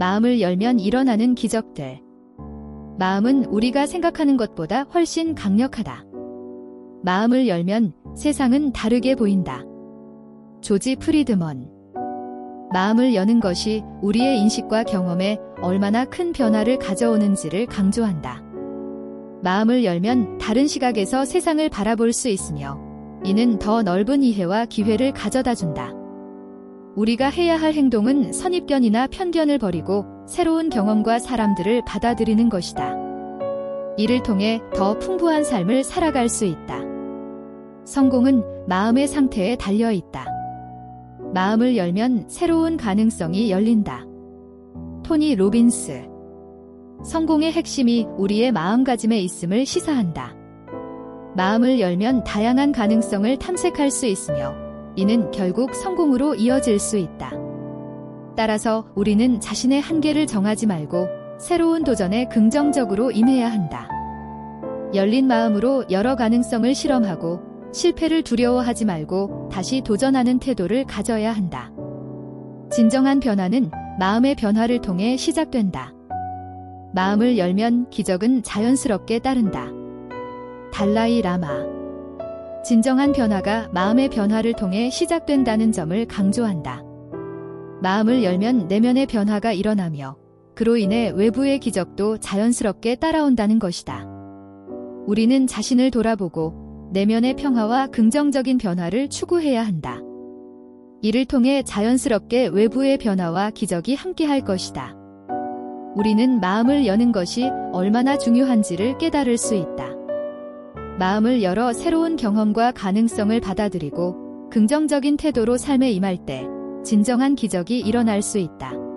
마음을 열면 일어나는 기적들. 마음은 우리가 생각하는 것보다 훨씬 강력하다. 마음을 열면 세상은 다르게 보인다. 조지 프리드먼. 마음을 여는 것이 우리의 인식과 경험에 얼마나 큰 변화를 가져오는지를 강조한다. 마음을 열면 다른 시각에서 세상을 바라볼 수 있으며 이는 더 넓은 이해와 기회를 가져다 준다. 우리가 해야 할 행동은 선입견이나 편견을 버리고 새로운 경험과 사람들을 받아들이는 것이다. 이를 통해 더 풍부한 삶을 살아갈 수 있다. 성공은 마음의 상태에 달려 있다. 마음을 열면 새로운 가능성이 열린다. 토니 로빈스. 성공의 핵심이 우리의 마음가짐에 있음을 시사한다. 마음을 열면 다양한 가능성을 탐색할 수 있으며 이는 결국 성공으로 이어질 수 있다. 따라서 우리는 자신의 한계를 정하지 말고 새로운 도전에 긍정적으로 임해야 한다. 열린 마음으로 여러 가능성을 실험하고 실패를 두려워하지 말고 다시 도전하는 태도를 가져야 한다. 진정한 변화는 마음의 변화를 통해 시작된다. 마음을 열면 기적은 자연스럽게 따른다. 달라이 라마. 진정한 변화가 마음의 변화를 통해 시작된다는 점을 강조한다. 마음을 열면 내면의 변화가 일어나며 그로 인해 외부의 기적도 자연스럽게 따라온다는 것이다. 우리는 자신을 돌아보고 내면의 평화와 긍정적인 변화를 추구해야 한다. 이를 통해 자연스럽게 외부의 변화와 기적이 함께할 것이다. 우리는 마음을 여는 것이 얼마나 중요한지를 깨달을 수 있다. 마음을 열어 새로운 경험과 가능성을 받아들이고 긍정적인 태도로 삶에 임할 때 진정한 기적이 일어날 수 있다.